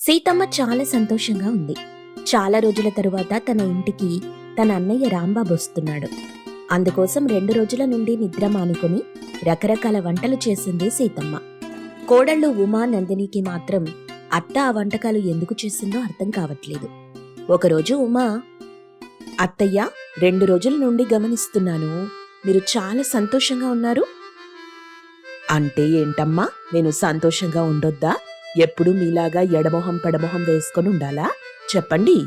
సీతమ్మ చాలా సంతోషంగా ఉంది. చాలా రోజుల తరువాత తన ఇంటికి తన అన్నయ్య రాంబాబు వస్తున్నాడు. అందుకోసం రెండు రోజుల నుండి నిద్ర మానుకొని రకరకాల వంటలు చేసింది సీతమ్మ. కోడళ్ళు ఉమా నందినికి మాత్రం అత్త ఆ వంటకాలు ఎందుకు చేసిందో అర్థం కావట్లేదు. ఒకరోజు ఉమా అత్తయ్య రెండు రోజుల నుండి గమనిస్తున్నాను. మీరు చాలా సంతోషంగా ఉన్నారు. అంటే ఏంటమ్మా? నేను సంతోషంగా ఉండొద్దా? ఎప్పుడు మీలాగా ఎడమొహం పెడమొహం వేసుకొని ఉండాలా? చెప్పండి.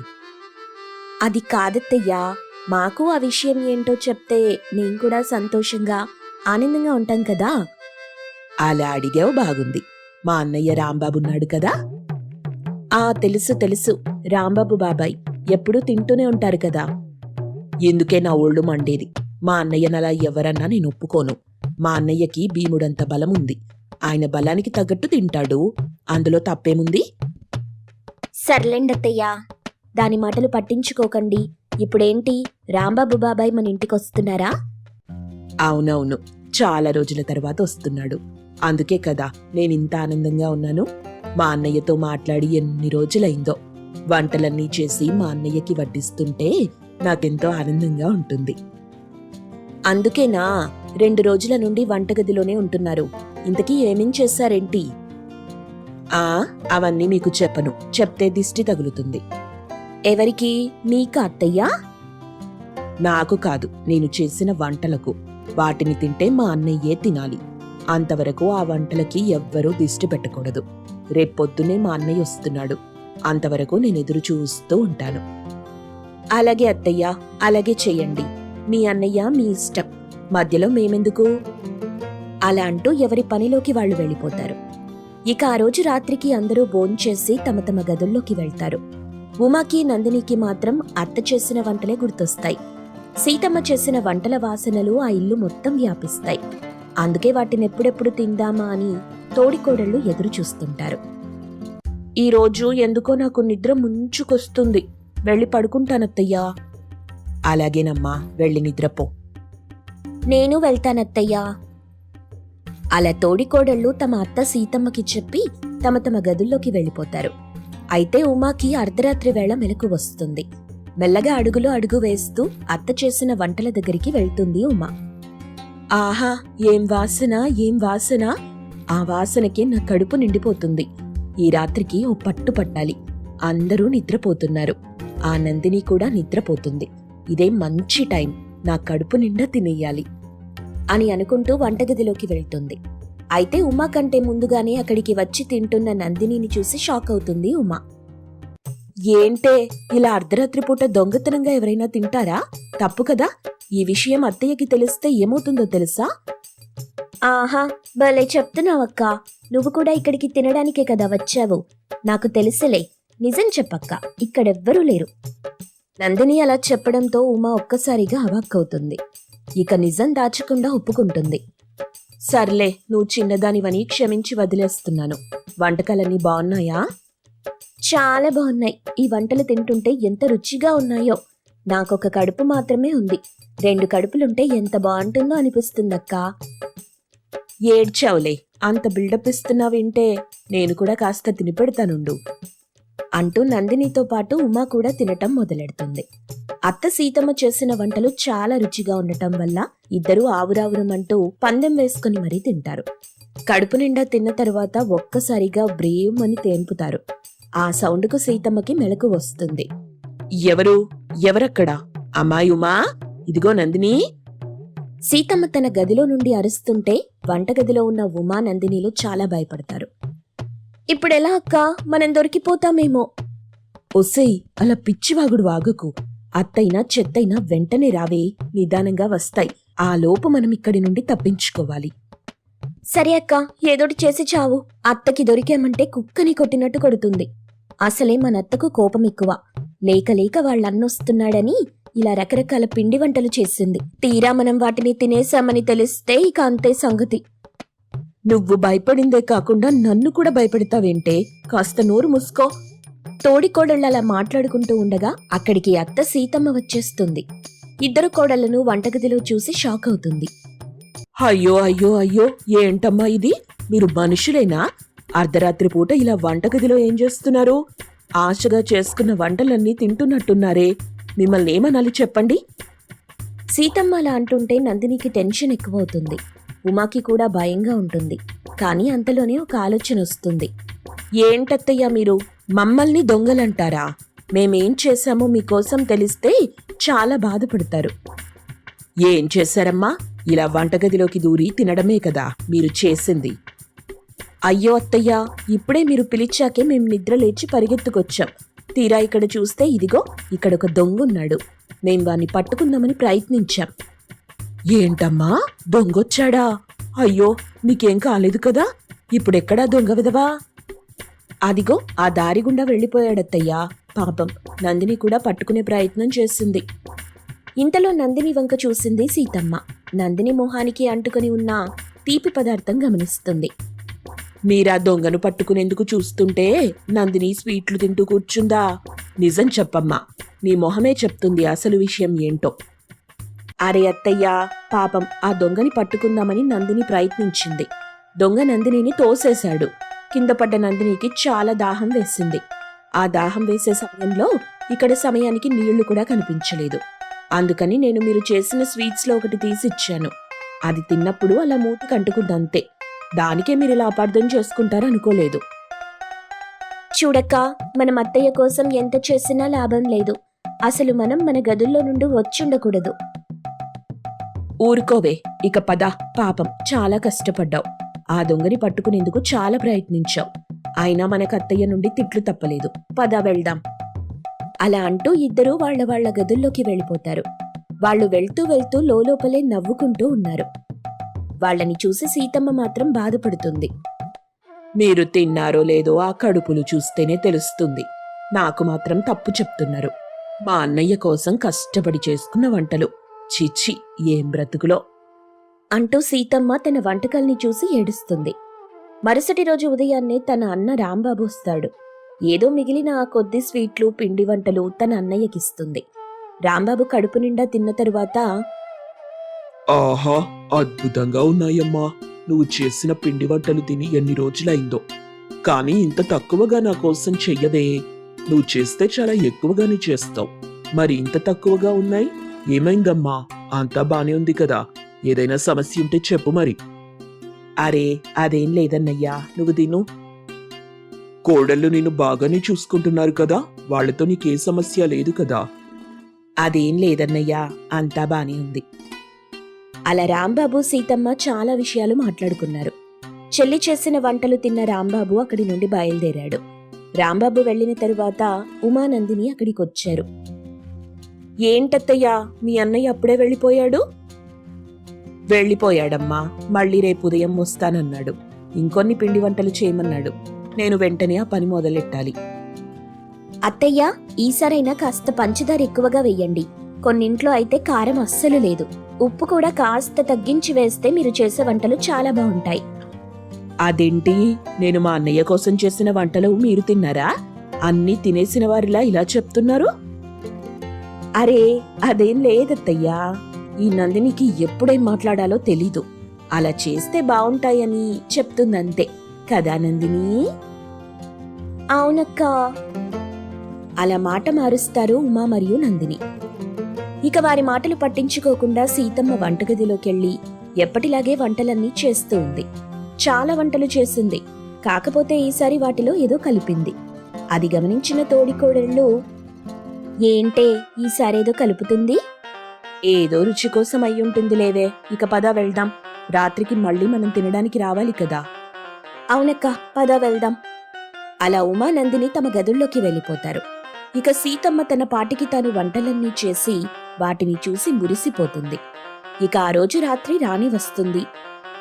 అది కాదత్తయ్యా. మాకు ఆ విషయం ఏంటో చెప్తే నేను కూడా సంతోషంగా ఆనందంగా ఉంటాం కదా? అలా అడిగావు బాగుంది. మా అన్నయ్య రాంబాబు ఉన్నాడు కదా? ఆ తెలుసు తెలుసు. రాంబాబు బాబాయ్ ఎప్పుడూ తింటూనే ఉంటారు కదా? ఎందుకే నా ఒళ్ళు మండేది? మా అన్నయ్యనలా ఎవరన్నా నేను ఒప్పుకోను. మా అన్నయ్యకి భీముడంత బలం ఉంది ఆయన బలానికి తగ్గట్టు తింటాడు. అందులో తప్పేముంది? సర్లేండత్తయ్యా దాని మాటలు పట్టించుకోకండి. ఇప్పుడేంటి? రాంబాబు బాబాయ్ మన ఇంటికి వస్తున్నారా అవునవును చాలా రోజుల తర్వాత వస్తున్నాడు. అందుకే కదా నేను ఇంత ఆనందంగా ఉన్నాను. మా అన్నయ్యతో మాట్లాడి ఎన్ని రోజులైందో. వంటలన్నీ చేసి మా అన్నయ్యకి వడ్డిస్తుంటే నాకెంతో ఆనందంగా ఉంటుంది. అందుకేనా రెండు రోజుల నుండి వంటగదిలోనే ఉంటున్నారు. ఇంతకీ ఏమేం చేశారేంటి? ఆ అవన్నీ మీకు చెప్పను. చెప్తే దిష్టి తగులుతుంది. ఎవరికి? నీకు అత్తయ్యా? నాకు కాదు నేను చేసిన వంటలకు. వాటిని తింటే మా అన్నయ్యే తినాలి. అంతవరకు ఆ వంటలకి ఎవ్వరూ దిష్టి పెట్టకూడదు. రేపొద్దునే మా అన్నయ్య వస్తున్నాడు. అంతవరకు నేను ఎదురు చూస్తూ ఉంటాను. అలాగే అత్తయ్య అలాగే చెయ్యండి మీ అన్నయ్య మీ ఇష్టం. మధ్యలో మేమెందుకు? అలా అంటూ ఎవరి పనిలోకి వాళ్ళు వెళ్ళిపోతారు. ఇక ఆ రోజు రాత్రికి అందరూ భోంచేసి తమ తమ గదుల్లోకి వెళ్తారు. ఉమాకి నందినికి మాత్రం అత్త చేసిన వంటలే గుర్తొస్తాయి. సీతమ్మ చేసిన వంటల వాసనలు ఆ ఇల్లు మొత్తం వ్యాపిస్తాయి. అందుకే వాటిని ఎప్పుడెప్పుడు తిందామా అని తోడికోడళ్ళు ఎదురు చూస్తుంటారు. ఈ రోజు ఎందుకో నాకు నిద్ర ముంచుకొస్తుంది. వెళ్ళి పడుకుంటానత్తయ్యా. అలాగేనమ్మా వెళ్ళి నిద్రపో. నేను వెళ్తానత్తయ్యా. అలా తోడికోడళ్ళు తమ అత్త సీతమ్మకి చెప్పి తమ తమ గదుల్లోకి వెళ్ళిపోతారు. అయితే ఉమాకి అర్ధరాత్రి వేళ మెలకు వస్తుంది. మెల్లగా అడుగులో అడుగు వేస్తూ అత్త చేసిన వంటల దగ్గరికి వెళ్తుంది ఉమా. ఆహా ఏం వాసన ఏం వాసన? ఆ వాసనకి నా కడుపు నిండిపోతుంది. ఈ రాత్రికి ఓ పట్టు పట్టాలి. అందరూ నిద్రపోతున్నారు. ఆ నందిని కూడా నిద్రపోతుంది. ఇదే మంచి టైం. నా కడుపు నిండా తినేయాలి. అని అనుకుంటూ వంటగదిలోకి వెళ్తుంది. అయితే ఉమా కంటే ముందుగానే అక్కడికి వచ్చి తింటున్న నందినిని చూసి షాక్ అవుతుంది ఉమా. ఏంటే ఇలా అర్ధరాత్రి పూట దొంగతనంగా ఎవరైనా తింటారా? తప్పు కదా? ఈ విషయం అత్తయ్యకి తెలిస్తే ఏమవుతుందో తెలుసా? ఆహా భలే చెప్తున్నావక్క. నువ్వు కూడా ఇక్కడికి తినడానికే కదా వచ్చావు. నాకు తెలుసులే. నిజం చెప్పక్క. ఇక్కడెవ్వరూ లేరు. నందిని అలా చెప్పడంతో ఉమా ఒక్కసారిగా అవాక్కవుతుంది. ఇక నిజం దాచకుండా ఒప్పుకుంటుంది. సర్లే నువ్వు చిన్నదానివని క్షమించి వదిలేస్తున్నాను. వంటకాలన్నీ బాగున్నాయా? చాలా బాగున్నాయి. ఈ వంటలు తింటుంటే ఎంత రుచిగా ఉన్నాయో. నాకొక కడుపు మాత్రమే ఉంది. రెండు కడుపులుంటే ఎంత బాగుంటుందో అనిపిస్తుందక్క. ఏడ్చావులే. అంత బిల్డప్ ఇస్తున్నావింటే నేను కూడా కాస్త తినిపెడతానుండు. అంటూ నందినితో పాటు ఉమా కూడా తినటం మొదలెడుతుంది. అత్త సీతమ్మ చేసిన వంటలు చాలా రుచిగా ఉండటం వల్ల ఇద్దరూ ఆవురావురమంటూ పందెం వేసుకుని మరీ తింటారు. కడుపు నిండా తిన్న తరువాత ఒక్కసారిగా బ్రేమ్ అని తేంపుతారు. ఆ సౌండ్కు సీతమ్మకి మెలకు వస్తుంది. ఎవరు? ఎవరక్కడా? అమ్మాయి ఉమా? ఇదిగో నందిని. సీతమ్మ తన గదిలో నుండి అరుస్తుంటే వంటగదిలో ఉన్న ఉమా నందినిలు చాలా భయపడతారు. ఇప్పుడెలా అక్క? మనం దొరికిపోతామేమో. ఒసేయ్ అలా పిచ్చివాగుడు వాగకు. అత్తైనా చెత్తైనా వెంటనే రావే నిదానంగా వస్తాయి. ఆ లోపు మనం ఇక్కడి నుండి తప్పించుకోవాలి. సరే అక్క ఏదోటి చేసి చావు. అత్తకి దొరికామంటే కుక్కని కొట్టినట్టు కొడుతుంది. అసలే మన అత్తకు కోపం ఎక్కువ. లేక లేక వాళ్ళన్నొస్తున్నాడని ఇలా రకరకాల పిండి వంటలు చేసింది తీరా మనం వాటిని తినేశామని తెలిస్తే ఇక అంతే సంగతి. నువ్వు భయపడిందే కాకుండా నన్ను కూడా భయపెడతావేంటే? కాస్త నోరు మూసుకో. తోడికోడళ్ళు అలా మాట్లాడుకుంటూ ఉండగా అక్కడికి అత్త సీతమ్మ వచ్చేస్తుంది. ఇద్దరు కోడళ్ళను వంటగదిలో చూసి షాక్ అవుతుంది. అయ్యో అయ్యో అయ్యో ఏంటమ్మా ఇది? మీరు మనుషులేనా? అర్ధరాత్రి పూట ఇలా వంటగదిలో ఏం చేస్తున్నారు? ఆశగా చేసుకున్న వంటలన్నీ తింటున్నట్టున్నారే. మిమ్మల్ని ఏమనాలి చెప్పండి? సీతమ్మ అలా అంటుంటే నందినికి టెన్షన్ ఎక్కువవుతుంది. ఉమాకి కూడా భయంగా ఉంటుంది. కానీ అంతలోనే ఒక ఆలోచన వస్తుంది. ఏంటత్తయ్యా మీరు? మమ్మల్ని దొంగలంటారా? మేమేం చేశామో మీకోసం తెలిస్తే చాలా బాధపడతారు. ఏం చేశారమ్మా? ఇలా వంటగదిలోకి దూరి తినడమే కదా మీరు చేసింది. అయ్యో అత్తయ్యా ఇప్పుడే మీరు పిలిచాకే మేము నిద్ర లేచి పరిగెత్తుకొచ్చాం. తీరా ఇక్కడ చూస్తే ఇదిగో ఇక్కడ ఒక దొంగ ఉన్నాడు మేం వాణ్ణి పట్టుకుందామని ప్రయత్నించాం. ఏంటమ్మా? దొంగొచ్చాడా? అయ్యో నీకేం కాలేదు కదా? ఇప్పుడెక్కడా దొంగ విధవా? అదిగో ఆ దారి గుండా వెళ్ళిపోయాడత్తయ్యా. పాపం నందిని కూడా పట్టుకునే ప్రయత్నం చేసింది. ఇంతలో నందిని వంక చూసింది సీతమ్మ. నందిని మొహానికి అంటుకొని ఉన్న తీపి పదార్థం గమనిస్తుంది. మీరా దొంగను పట్టుకునేందుకు చూస్తుంటే నందిని స్వీట్లు తింటూ కూర్చుందా? నిజం చెప్పమ్మా నీ మొహమే చెప్తుంది అసలు విషయం ఏంటో. అరే అత్తయ్యా పాపం ఆ దొంగని పట్టుకుందామని నందిని ప్రయత్నించింది. దొంగ నందినిని తోసేశాడు. కింద పడ్డ నందినికి చాలా దాహం వేసింది. ఆ దాహం వేసే సమయంలో ఇక్కడ సమయానికి నీళ్ళు కూడా కనిపించలేదు. అందుకని నేను మీరు చేసిన స్వీట్స్లో ఒకటి తీసిచ్చాను. అది తిన్నప్పుడు అలా మూతి కంటుకుందంతే. దానికే మీరు ఇలా అపార్థం చేసుకుంటారనుకోలేదు. చూడక్క మనం అత్తయ్య కోసం ఎంత చేసినా లాభం లేదు. అసలు మనం మన గదుల్లో నుండి వచ్చుండకూడదు. ఊరుకోవే. ఇక పద. పాపం చాలా కష్టపడ్డావు. ఆ దొంగని పట్టుకునేందుకు చాలా ప్రయత్నించావు. అయినా మనకు అత్తయ్య నుండి తిట్లు తప్పలేదు. పద వెళ్దాం. అలా అంటూ ఇద్దరూ వాళ్ళ వాళ్ళ గదుల్లోకి వెళ్ళిపోతారు. వాళ్ళు వెళ్తూ వెళ్తూ లోపలే నవ్వుకుంటూ ఉన్నారు. వాళ్ళని చూసి సీతమ్మ మాత్రం బాధపడుతుంది. మీరు తిన్నారో లేదో ఆ కడుపులు చూస్తేనే తెలుస్తుంది. నాకు మాత్రం తప్పు చెప్తున్నారు. మా అన్నయ్య కోసం కష్టపడి చేసుకున్న వంటలు. చిచ్చి ఏం బ్రతుకులో? అంటూ సీతమ్మ తన వంటకాల్ని చూసి ఏడుస్తుంది. మరుసటి రోజు ఉదయాన్నే తన అన్న రాంబాబు వస్తాడు. ఏదో మిగిలిన ఆ కొద్ది స్వీట్లు పిండి వంటలు తన అన్నయ్యకిస్తుంది. రాంబాబు కడుపు నిండా తిన్న తరువాత ఆహా అద్భుతంగా ఉన్నాయమ్మా. నువ్వు చేసిన పిండి వంటలు తిని ఎన్ని రోజులైందో. కానీ ఇంత తక్కువగా నా కోసం చెయ్యవే. నువ్వు చేస్తే చాలా ఎక్కువగానే చేస్తావు. మరి ఇంత తక్కువగా ఉన్నాయి? ఏమైందమ్మా? అంతా బానే ఉంది కదా. ఏదైనా సమస్య ఉంటే చెప్పు మరి. అరే అదేం లేదన్నయ్యా. నువ్వు తిను. కోడళ్ళు నిన్ను బాగానే చూసుకుంటున్నారు కదా. వాళ్ళతో నీకే సమస్య లేదు కదా. అదేం లేదన్నయ్యా. అంతా బానే ఉంది. అలా రాంబాబు సీతమ్మ చాలా విషయాలు మాట్లాడుకున్నారు. చెల్లి చేసిన వంటలు తిన్న రాంబాబు అక్కడి నుండి బయలుదేరాడు. రాంబాబు వెళ్ళిన తరువాత ఉమానందిని అక్కడికొచ్చారు. ఏంటత్తయ్యా? మీ అన్నయ్య అప్పుడే వెళ్ళిపోయాడు? వెళ్ళిపోయాడమ్మా. మళ్ళీ రేపు ఉదయం వస్తానన్నాడు. ఇంకొన్ని పిండి వంటలు చేయమన్నాడు. నేను వెంటనే ఆ పని మొదలెట్టాలి. అత్తయ్య ఈసారైనా కాస్త పంచదార ఎక్కువగా వెయ్యండి. కొన్నింట్లో అయితే కారం అస్సలు లేదు. ఉప్పు కూడా కాస్త తగ్గించి వేస్తే మీరు చేసే వంటలు చాలా బాగుంటాయి. అదేంటి? నేను మా అన్నయ్య కోసం చేసిన వంటలు మీరు తిన్నారా? అన్నీ తినేసిన వారిలా ఇలా చెప్తున్నారు? అరే అదేం లేదత్తయ్యా. ఈ నందినికి ఎప్పుడేం మాట్లాడాలో తెలీదు. అలా చేస్తే బాగుంటాయని చెప్తుందంతే. కదా నందిని? అవునక్క. అలా మాట మారుస్తారు ఉమా మరియు నందిని. ఇక వారి మాటలు పట్టించుకోకుండా సీతమ్మ వంటగదిలోకెళ్ళి ఎప్పటిలాగే వంటలన్నీ చేస్తూ ఉంది. చాలా వంటలు చేసింది. కాకపోతే ఈసారి వాటిలో ఏదో కలిపింది. అది గమనించిన తోడికోడళ్ళు ఏంటే ఈసారేదో కలుపుతుంది? ఏదో రుచి కోసం అయ్యుంటుంది లేవే. ఇక పద వెళ్దాం. రాత్రికి మళ్ళీ మనం తినడానికి రావాలి కదా. అవునక్క పద వెళ్దాం. అలా ఉమానందిని తమ గదుల్లోకి వెళ్ళిపోతారు. ఇక సీతమ్మ తన పాటికి తాను వంటలన్నీ చేసి వాటిని చూసి మురిసిపోతుంది. ఇక ఆ రోజు రాత్రి రాణి వస్తుంది.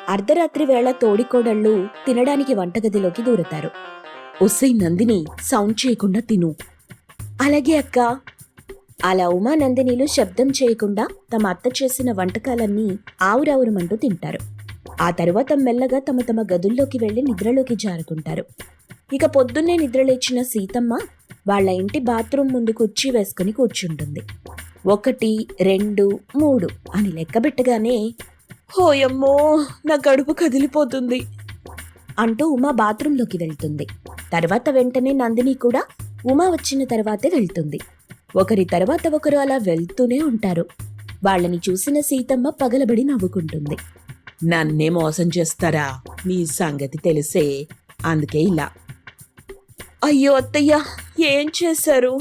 అర్ధరాత్రి వేళ తోడికోడళ్ళు తినడానికి వంటగదిలోకి దూరతారు. ఒసై నందిని సౌండ్ చేయకుండా తిను. అలాగే అక్క. అలా ఉమానందినిలు శబ్దం చేయకుండా తమ అత్త చేసిన వంటకాలన్నీ ఆవురావురమంటూ తింటారు. ఆ తరువాత మెల్లగా తమ తమ గదుల్లోకి వెళ్ళి నిద్రలోకి జారుకుంటారు. ఇక పొద్దున్నే నిద్రలేచిన సీతమ్మ వాళ్ళ ఇంటి బాత్రూమ్ ముందు కుర్చీ వేసుకుని కూర్చుంటుంది. ఒకటి రెండు మూడు అని లెక్కబెట్టగానే హోయమ్మో నా కడుపు కదిలిపోతుంది అంటూ ఉమా బాత్రూంలోకి వెళ్తుంది. తర్వాత వెంటనే నందిని కూడా ఉమా వచ్చిన తర్వాతే వెళ్తుంది. ఒకరి తర్వాత ఒకరు అలా వెళ్తూనే ఉంటారు. వాళ్ళని చూసిన సీతమ్మ పగలబడి నవ్వుకుంటుంది. నన్నే మోసం చేస్తారా? మీ సంగతి తెలిసే? అందుకే ఇలా. అయ్యో అత్తయ్య ఏం చేశారు?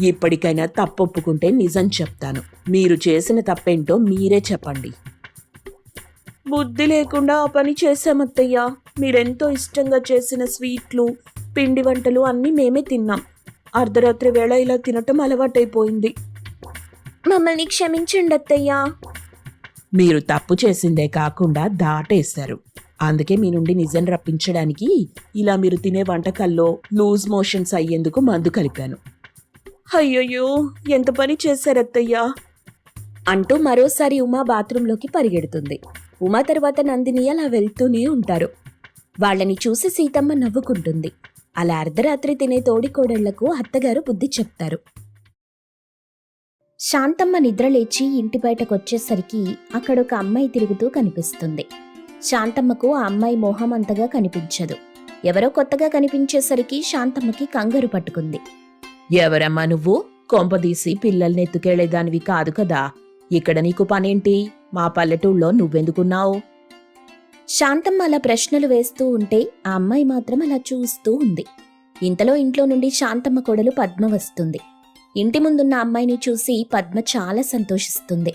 ఇప్పటికైనా తప్పొప్పుకుంటే నిజం చెప్తాను. మీరు చేసిన తప్పేంటో మీరే చెప్పండి. బుద్ధి లేకుండా ఆ పని చేశామత్తయ్య. మీరెంతో ఇష్టంగా చేసిన స్వీట్లు పిండి వంటలు అన్నీ మేమే తిన్నాం. అర్ధరాత్రి వేళ ఇలా తినటం అలవాటైపోయింది. మమ్మల్ని క్షమించండి అత్తయ్య మీరు తప్పు చేసిందే కాకుండా దాటేశారు. అందుకే మీ నుండి నిజం రప్పించడానికి ఇలా మీరు తినే వంటకాల్లో లూజ్ మోషన్స్ అయ్యేందుకు మందు కలిపాను. అయ్యయ్యో ఎంత పని చేశారత్తయ్యా. అంటూ మరోసారి ఉమా బాత్రూంలోకి పరిగెడుతుంది. ఉమా తర్వాత నందిని అలా వెళ్తూనే ఉంటారు. వాళ్ళని చూసి సీతమ్మ నవ్వుకుంటుంది. అలా అర్ధరాత్రి తినే తోడికోడళ్ళకు అత్తగారు బుద్ధి చెప్తారు. శాంతమ్మ నిద్రలేచి ఇంటి బయటకొచ్చేసరికి అక్కడ ఒక అమ్మాయి తిరుగుతూ కనిపిస్తుంది. శాంతమ్మకు ఆ అమ్మాయి మోహం అంతగా కనిపించదు. ఎవరో కొత్తగా కనిపించేసరికి శాంతమ్మకి కంగారు పట్టుకుంది. ఎవరమ్మా నువ్వు? కొంపదీసి పిల్లల్ని ఎత్తుకెళ్ళేదానివి కాదు కదా. ఇక్కడ నీకు పనేంటి? మా పల్లెటూళ్ళలో నువ్వెందుకున్నావు? శాంతమ్మ అలా ప్రశ్నలు వేస్తూ ఉంటే ఆ అమ్మాయి మాత్రం అలా చూస్తూ ఉంది. ఇంతలో ఇంట్లో నుండి శాంతమ్మ కొడలు పద్మ వస్తుంది. ఇంటి ముందున్న అమ్మాయిని చూసి పద్మ చాలా సంతోషిస్తుంది.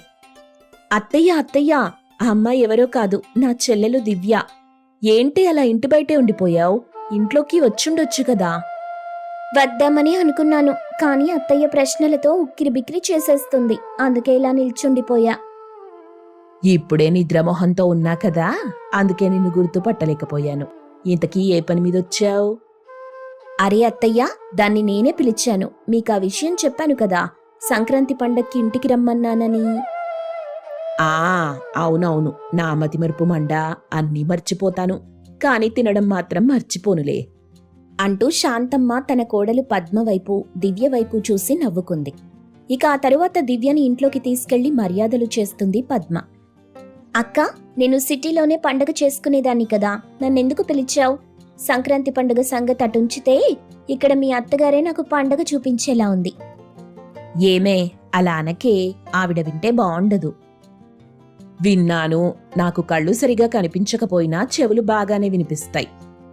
అత్తయ్య అత్తయ్య ఆ అమ్మాయి ఎవరో కాదు నా చెల్లెలు దివ్య. ఏంటి అలా ఇంటి బయటే ఉండిపోయావు? ఇంట్లోకి వచ్చుండొచ్చు కదా. వద్దామని అనుకున్నాను కానీ అత్తయ్య ప్రశ్నలతో ఉక్కిరి బిక్కిరి చేసేస్తుంది. అందుకే ఇలా నిల్చుండిపోయా. ఇప్పుడే నిద్రమోహంతో ఉన్నా కదా? అందుకే నిన్ను గుర్తుపట్టలేకపోయాను. ఇంతకీ ఏ పని మీద వచ్చావు? అరే అత్తయ్య దాన్ని నేనే పిలిచాను. మీకు ఆ విషయం చెప్పాను కదా. సంక్రాంతి పండక్కి ఇంటికి రమ్మన్నానని. ఆ అవునవును. నా మతి మరుపు మండ అన్నీ మర్చిపోతాను. కానీ తినడం మాత్రం మర్చిపోనులే. అంటూ శాంతమ్మ తన కోడలు పద్మ వైపు దివ్య వైపు చూసి నవ్వుకుంది. ఇక ఆ తరువాత దివ్యని ఇంట్లోకి తీసుకెళ్ళి మర్యాదలు చేస్తుంది పద్మ. అక్క నేను సిటీలోనే పండగ చేసుకునేదాన్ని కదా. నన్నెందుకు పిలిచావు? సంక్రాంతి పండుగ సంగతి అటుంచితే ఇక్కడ మీ అత్తగారే నాకు పండగ చూపించేలా ఉంది. ఏమే అలా అనకే ఆవిడ వింటే బాగుండదు విన్నాను నాకు కళ్ళు సరిగా కనిపించకపోయినా చెవులు బాగానే వినిపిస్తాయి.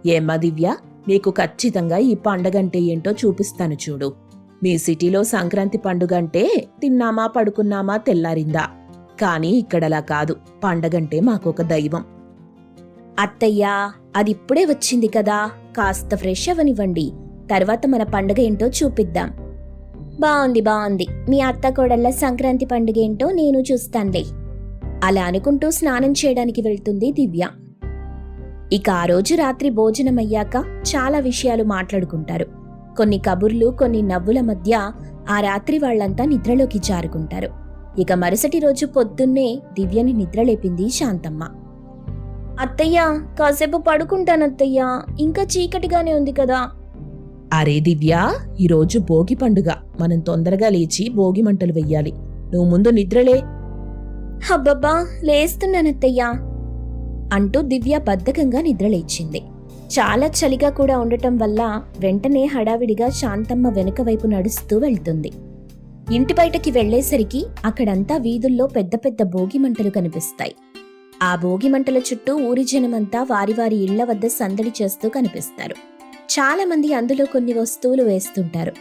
ఏమ్మా దివ్య నీకు ఖచ్చితంగా ఈ పండగంటే ఏంటో చూపిస్తాను చూడు. మీ సిటీలో సంక్రాంతి పండుగ అంటే తిన్నామా పడుకున్నామా తెల్లారిందా? కానీ ఇక్కడలా కాదు. పండగంటే మాకొక దైవం. అత్తయ్యా అది ఇప్పుడే వచ్చింది కదా. కాస్త ఫ్రెష్ అవనివ్వండి. తర్వాత మన పండగ ఏంటో చూపిద్దాం. బాగుంది బాగుంది మీ అత్త కోడళ్ళ సంక్రాంతి పండుగ ఏంటో నేను చూస్తానులే. అలా అనుకుంటూ స్నానం చేయడానికి వెళ్తుంది దివ్య. ఇక ఆ రోజు రాత్రి భోజనమయ్యాక చాలా విషయాలు మాట్లాడుకుంటారు. కొన్ని కబుర్లు కొన్ని నవ్వుల మధ్య ఆ రాత్రి వాళ్ళంతా నిద్రలోకి జారుకుంటారు. ఇక మరుసటి రోజు పొద్దున్నే దివ్యని నిద్రలేపింది శాంతమ్మ. అత్తయ్య కాసేపు పడుకుంటానత్తయ్య ఇంకా చీకటిగానే ఉంది కదా. అరే దివ్య ఈరోజు భోగి పండుగ. మనం తొందరగా లేచి భోగి మంటలు వెయ్యాలి. నువ్వు ముందు నిద్రలే. అబ్బబ్బా లేస్తున్నానత్తయ్య. అంటూ దివ్య బద్ధకంగా నిద్రలేచింది చాలా చలిగా కూడా ఉండటం వల్ల వెంటనే హడావిడిగా శాంతమ్మ వెనుక వైపు నడుస్తూ వెళ్తుంది. ఇంటి బయటకి వెళ్ళేసరికి అక్కడంతా వీధుల్లో పెద్ద పెద్ద భోగి మంటలు కనిపిస్తాయి. ఆ భోగి మంటల చుట్టూ ఊరి జనమంతా వారి వారి ఇళ్ళ వద్ద సందడి చేస్తూ కనిపిస్తారు. చాలా మంది అందులో కొన్ని వస్తువులు వేస్తుంటారు.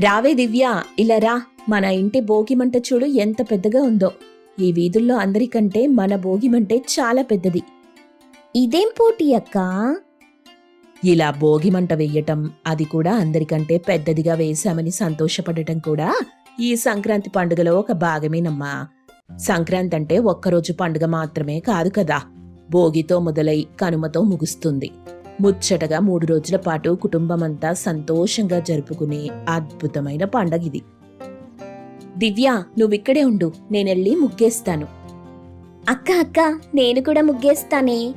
రావే దివ్య ఇలా రా. మన ఇంటి భోగి మంట చూడు ఎంత పెద్దగా ఉందో. ఈ వీధుల్లో అందరికంటే మన భోగి మంటే చాలా పెద్దది. ఇదేం పోటీ అక్కా? ఇలా భోగి మంట వెయ్యటం అది కూడా అందరికంటే పెద్దదిగా వేశామని సంతోషపడటం కూడా ఈ సంక్రాంతి పండుగలో ఒక భాగమేనమ్మా. సంక్రాంతి అంటే ఒక్కరోజు పండుగ మాత్రమే కాదు కదా. భోగితో మొదలై కనుమతో ముగుస్తుంది. ముచ్చటగా మూడు రోజుల పాటు కుటుంబమంతా సంతోషంగా జరుపుకునే అద్భుతమైన పండగ ఇది. దివ్య నువ్విక్కడే ఉండు. నేనెళ్ళి ముగ్గేస్తాను. అక్క అక్క నేను కూడా ముగ్గేస్తానే.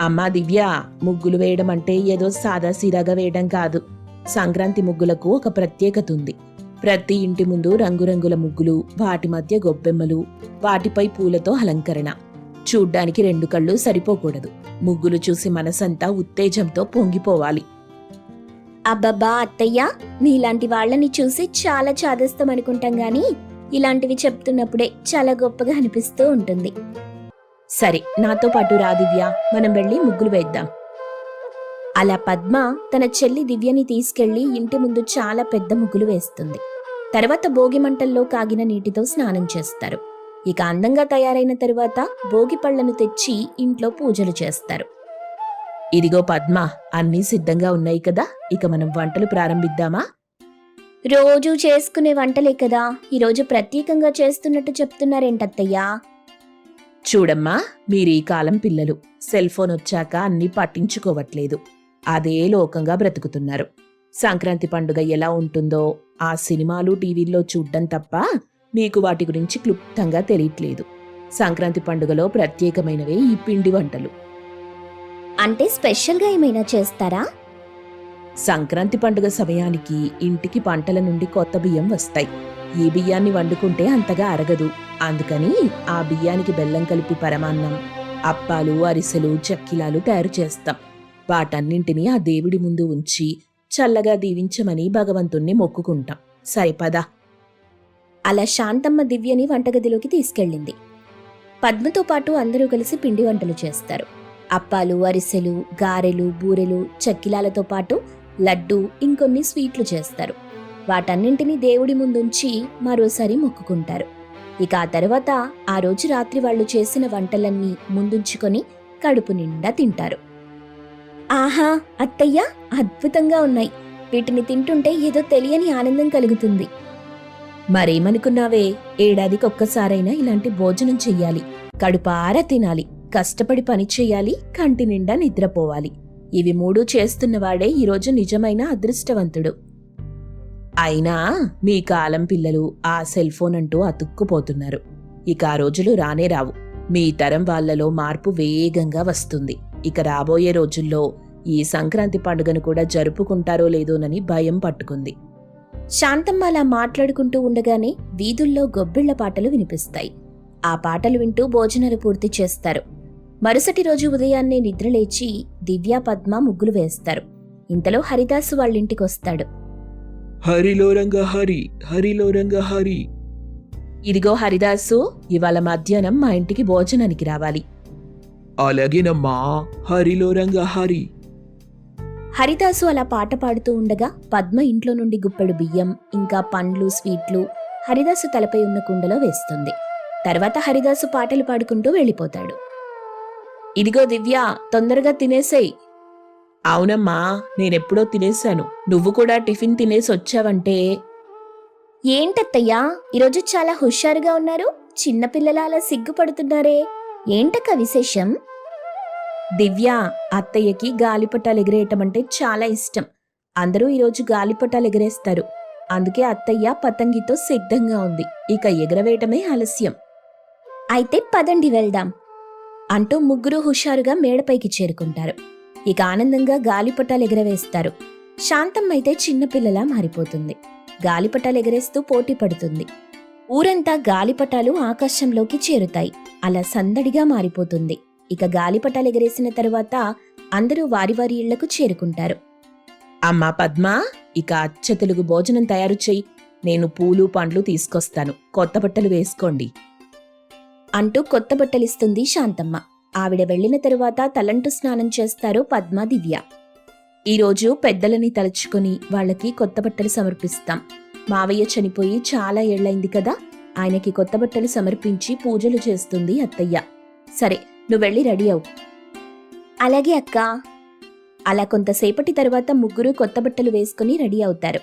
అమ్మా దివ్య ముగ్గులు వేయడం అంటే ఏదో సాదా సీదాగా వేయడం కాదు. సంక్రాంతి ముగ్గులకు ఒక ప్రత్యేకత ఉంది. ప్రతి ఇంటి ముందు రంగురంగుల ముగ్గులు వాటి మధ్య గొబ్బెమ్మలు వాటిపై పూలతో అలంకరణ. చూడ్డానికి రెండు కళ్ళు సరిపోకూడదు. ముగ్గులు చూసి మనసంతా ఉత్తేజంతో పొంగిపోవాలి. అబ్బబ్బా అత్తయ్య మీలాంటి వాళ్ళని చూసి చాలా చాదస్తం అనుకుంటాం గాని ఇలాంటివి చెప్తున్నప్పుడే చాలా గొప్పగా అనిపిస్తూ ఉంటుంది. సరే నాతో పాటు రా దివ్య. మనం వెళ్ళి ముగ్గులు వేద్దాం. అలా పద్మ తన చెల్లి దివ్యని తీసుకెళ్ళి ఇంటి ముందు చాలా పెద్ద ముగ్గులు వేస్తుంది. తర్వాత భోగి మంటల్లో కాగిన నీటితో స్నానం చేస్తారు. ఇక అందంగా తయారైన తరువాత భోగి పళ్ళను తెచ్చి ఇంట్లో పూజలు చేస్తారు. ఇదిగో పద్మ అన్నీ సిద్ధంగా ఉన్నాయి కదా? ఇక మనం వంటలు ప్రారంభిద్దామా? రోజు చేసుకునే వంటలే కదా? ఈరోజు ప్రత్యేకంగా చేస్తున్నట్టు చెప్తున్నారేంటత్తయ్యా? చూడమ్మా మీరు ఈ కాలం పిల్లలు. సెల్ ఫోన్ వచ్చాక అన్నీ పట్టించుకోవట్లేదు. అదే లోకంగా బ్రతుకుతున్నారు. సంక్రాంతి పండుగ ఎలా ఉంటుందో ఆ సినిమాలు టీవీల్లో చూడ్డం తప్ప మీకు వాటి గురించి క్లుప్తంగా తెలియట్లేదు. సంక్రాంతి పండుగలో ప్రత్యేకమైనవే ఈ పిండి వంటలు. అంటే స్పెషల్గా ఏమైనా చేస్తారా? సంక్రాంతి పండుగ సమయానికి ఇంటికి పంటల నుండి కొత్త బియ్యం వస్తాయి. ఏ బియ్యాన్ని వండుకుంటే అంతగా అరగదు. అందుకని ఆ బియ్యానికి బెల్లం కలిపి పరమాన్నం అప్పాలు అరిసెలు చక్కిలాలు తయారు చేస్తాం. వాటన్నింటినీ ఆ దేవుడి ముందు ఉంచి చల్లగా దీవించమని భగవంతుణ్ణి మొక్కుకుంటాం. సరిపదా అలా శాంతమ్మ దివ్యని వంటగదిలోకి తీసుకెళ్ళింది. పద్మతో పాటు అందరూ కలిసి పిండి వంటలు చేస్తారు. అప్పాలు అరిసెలు గారెలు బూరెలు చక్కిలాలతో పాటు లడ్డు ఇంకొన్ని స్వీట్లు చేస్తారు. వాటన్నింటినీ దేవుడి ముందుంచి మరోసారి మొక్కుకుంటారు. ఇక ఆ తర్వాత ఆ రోజు రాత్రి వాళ్ళు చేసిన వంటలన్నీ ముందుంచుకొని కడుపు నిండా తింటారు. ఆహా అత్తయ్య అద్భుతంగా ఉన్నాయి. వీటిని తింటుంటే ఏదో తెలియని ఆనందం కలుగుతుంది. మరేమనుకున్నావే? ఏడాదికి ఒక్కసారైనా ఇలాంటి భోజనం చెయ్యాలి. కడుపారా తినాలి. కష్టపడి పని చెయ్యాలి. కంటి నిండా నిద్రపోవాలి. ఇవి మూడు చేస్తున్నవాడే ఈరోజు నిజమైన అదృష్టవంతుడు. అయినా మీ కాలం పిల్లలు ఆ సెల్ ఫోన్ అంటూ అతుక్కుపోతున్నారు. ఇక ఆ రోజులు రానే రావు. మీ తరం వాళ్ళలో మార్పు వేగంగా వస్తుంది. ఇక రాబోయే రోజుల్లో ఈ సంక్రాంతి పండుగను కూడా జరుపుకుంటారో లేదోనని భయం పట్టుకుంది. శాంతమ్మ అలా మాట్లాడుకుంటూ ఉండగానే వీధుల్లో గొబ్బిళ్ళ పాటలు వినిపిస్తాయి. ఆ పాటలు వింటూ భోజనాలు పూర్తి చేస్తారు. మరుసటి రోజు ఉదయాన్నే నిద్రలేచి దివ్యా పద్మ ముగ్గులు వేస్తారు. ఇంతలో హరిదాసు వాళ్ళింటికొస్తాడు. హరిలో రంగ హరి హరిలో రంగ హరి. ఇదిగో హరిదాసు ఇవాళ మధ్యాహ్నం మా ఇంటికి భోజనానికి రావాలి. అలాగేనమ్మా హరిలో రంగ హరి. హరిదాసు అలా పాట పాడుతూ ఉండగా పద్మ ఇంట్లో నుండి గుప్పెడు బియ్యం ఇంకా పండ్లు స్వీట్లు హరిదాసు తలపై ఉన్న కుండలో వేస్తుంది. తర్వాత హరిదాసు పాటలు పాడుకుంటూ వెళ్ళిపోతాడు. ఇదిగో దివ్య తొందరగా తినేసేయ్. అవునమ్మా నేనెప్పుడో తినేశాను. నువ్వు కూడా టిఫిన్ తినేసి వచ్చావంటే? ఏంటత్తయ్యా? ఈరోజు చాలా హుషారుగా ఉన్నారు. చిన్నపిల్లల అలా సిగ్గుపడుతున్నారే. ఏంటక్క విశేషం? దివ్య అత్తయ్యకి గాలిపటాలు ఎగిరేయటం అంటే చాలా ఇష్టం. అందరూ ఈరోజు గాలిపటాలు ఎగరేస్తారు. అందుకే అత్తయ్య పతంగితో సిద్ధంగా ఉంది. ఇక ఎగరవేయటమే ఆలస్యం. అయితే పదండి వెళ్దాం. అంటూ ముగ్గురు హుషారుగా మేడపైకి చేరుకుంటారు. ఇక ఆనందంగా గాలిపటాలు ఎగరవేస్తారు. శాంతమ్మ అయితే చిన్నపిల్లలా మారిపోతుంది. గాలిపటాలు ఎగరేస్తూ పోటీ పడుతుంది. ఊరంతా గాలిపటాలు ఆకాశంలోకి చేరుతాయి. అలా సందడిగా మారిపోతుంది. ఇక గాలిపటాలు ఎగరేసిన తరువాత అందరూ వారి వారి ఇళ్ళకు చేరుకుంటారు. అమ్మా పద్మ ఇక అచ్చ తెలుగు భోజనం తయారు చెయ్యి. నేను పూలు పండ్లు తీసుకొస్తాను. కొత్త బట్టలు వేసుకోండి. అంటూ కొత్త బట్టలిస్తుంది శాంతమ్మ. ఆవిడ వెళ్ళిన తరువాత తలంటు స్నానం చేస్తారు పద్మ దివ్య ఈరోజు పెద్దలని తలుచుకుని వాళ్ళకి కొత్త బట్టలు సమర్పిస్తాం. మావయ్య చనిపోయి చాలా ఏళ్ళైంది కదా ఆయనకి కొత్త బట్టలు సమర్పించి పూజలు చేస్తుంది అత్తయ్య. సరే నువ్వు వెళ్ళి రెడీ అవు. అలాగే అక్క. అలా కొంతసేపటి తర్వాత ముగ్గురు కొత్త బట్టలు వేసుకుని రెడీ అవుతారు.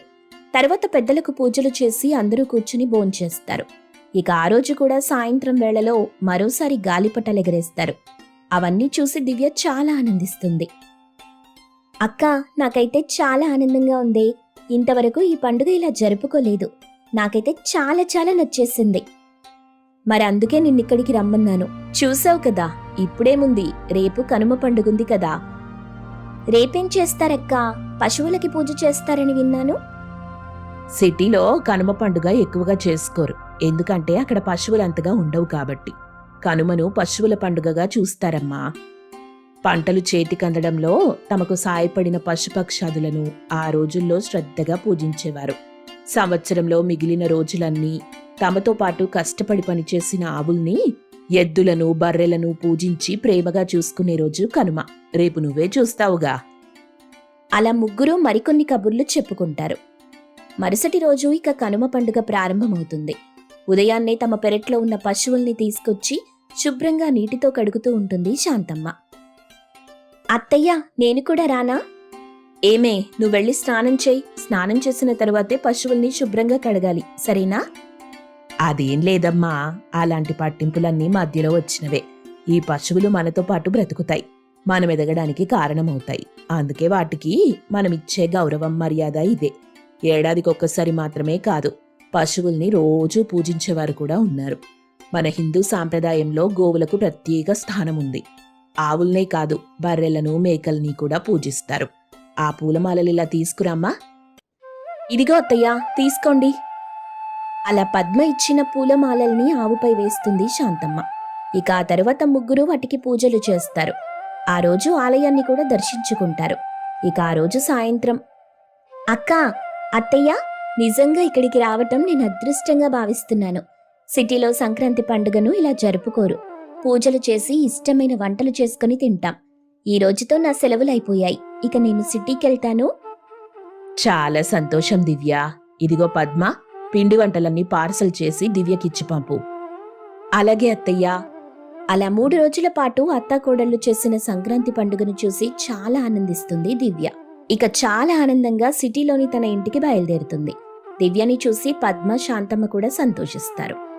తర్వాత పెద్దలకు పూజలు చేసి అందరూ కూర్చుని భోంచేస్తారు. ఇక ఆ రోజు కూడా సాయంత్రం వేళలో మరోసారి గాలిపటాలు ఎగరేస్తారు అవన్నీ చూసి దివ్య చాలా ఆనందిస్తుంది. అక్క నాకైతే చాలా ఆనందంగా ఉంది. ఇంతవరకు ఈ పండుగ ఇలా జరుపుకోలేదు. నాకైతే చాలా చాలా నచ్చేసింది. మరి అందుకే నిన్నిక్కడికి రమ్మన్నాను. చూసావు కదా ఇప్పుడేముంది? రేపు కనుమ పండుగుంది కదా. రేపేం చేస్తారక్కా? పశువులకి పూజ చేస్తారని విన్నాను? సిటీలో కనుమ పండుగ ఎక్కువగా చేసుకోరు. ఎందుకంటే అక్కడ పశువులంతగా ఉండవు కాబట్టి. కనుమను పశువుల పండుగగా చూస్తారమ్మా. పంటలు చేతికందడంలో తమకు సాయపడిన పశుపక్షాదులను ఆ రోజుల్లో శ్రద్ధగా పూజించేవారు. సంవత్సరంలో మిగిలిన రోజులన్నీ తమతో పాటు కష్టపడి పనిచేసిన ఆవుల్ని ఎద్దులను బర్రెలను పూజించి ప్రేమగా చూసుకునే రోజు కనుమ. రేపు నువ్వే చూస్తావుగా. అలా ముగ్గురు మరికొన్ని కబుర్లు చెప్పుకుంటారు. మరుసటి రోజు ఇక కనుమ పండుగ ప్రారంభమవుతుంది. ఉదయాన్నే తమ పెరట్లో ఉన్న పశువుల్ని తీసుకొచ్చి శుభ్రంగా నీటితో కడుగుతూ ఉంటుంది శాంతమ్మ. అత్తయ్య నేను కూడా రానా? ఏమే నువ్వు వెళ్ళి స్నానం చేయి. స్నానం చేసిన తరువాతే పశువుల్ని శుభ్రంగా కడగాలి. సరేనా? అదేం లేదమ్మా. అలాంటి పట్టింపులన్నీ మధ్యలో వచ్చినవే. ఈ పశువులు మనతో పాటు బ్రతుకుతాయి. మనం ఎదగడానికి కారణమవుతాయి. అందుకే వాటికి మనం ఇచ్చే గౌరవం మర్యాద ఇదే. ఏడాదికి ఒక్కసారి మాత్రమే కాదు. పశువుల్ని రోజూ పూజించేవారు కూడా ఉన్నారు. మన హిందూ సాంప్రదాయంలో గోవులకు ప్రత్యేక స్థానం ఉంది. ఆవుల్నే కాదు బర్రెలను మేకల్ని కూడా పూజిస్తారు. ఆ పూలమాలలు ఇలా తీసుకురామ్మా. ఇదిగో అత్తయ్య తీసుకోండి. అలా పద్మ ఇచ్చిన పూలమాలల్ని ఆవుపై వేస్తుంది శాంతమ్మ. ఇక ఆ తర్వాత ముగ్గురు వాటికి పూజలు చేస్తారు. ఆ రోజు ఆలయాన్ని కూడా దర్శించుకుంటారు. ఇక ఆ రోజు సాయంత్రం. అక్క అత్తయ్య నిజంగా ఇక్కడికి రావటం నేను అదృష్టంగా భావిస్తున్నాను. సిటీలో సంక్రాంతి పండుగను ఇలా జరుపుకోరు. పూజలు చేసి ఇష్టమైన వంటలు చేసుకుని తింటాం. ఈ రోజుతో నా సెలవులు అయిపోయాయి ఇక నేను సిటీకి వెళ్తాను చాలా సంతోషం దివ్య. ఇదిగో పద్మ పిండి వంటలన్నీ పార్సల్ చేసి దివ్యకిచ్చి పంపు. అలాగే అత్తయ్య. అలా మూడు రోజుల పాటు అత్తాకోడళ్ళు చేసిన సంక్రాంతి పండుగను చూసి చాలా ఆనందిస్తుంది దివ్య. ఇక చాలా ఆనందంగా సిటీలోని తన ఇంటికి బయలుదేరుతుంది. దివ్యని చూసి పద్మ శాంతమ్మ కూడా సంతోషిస్తారు.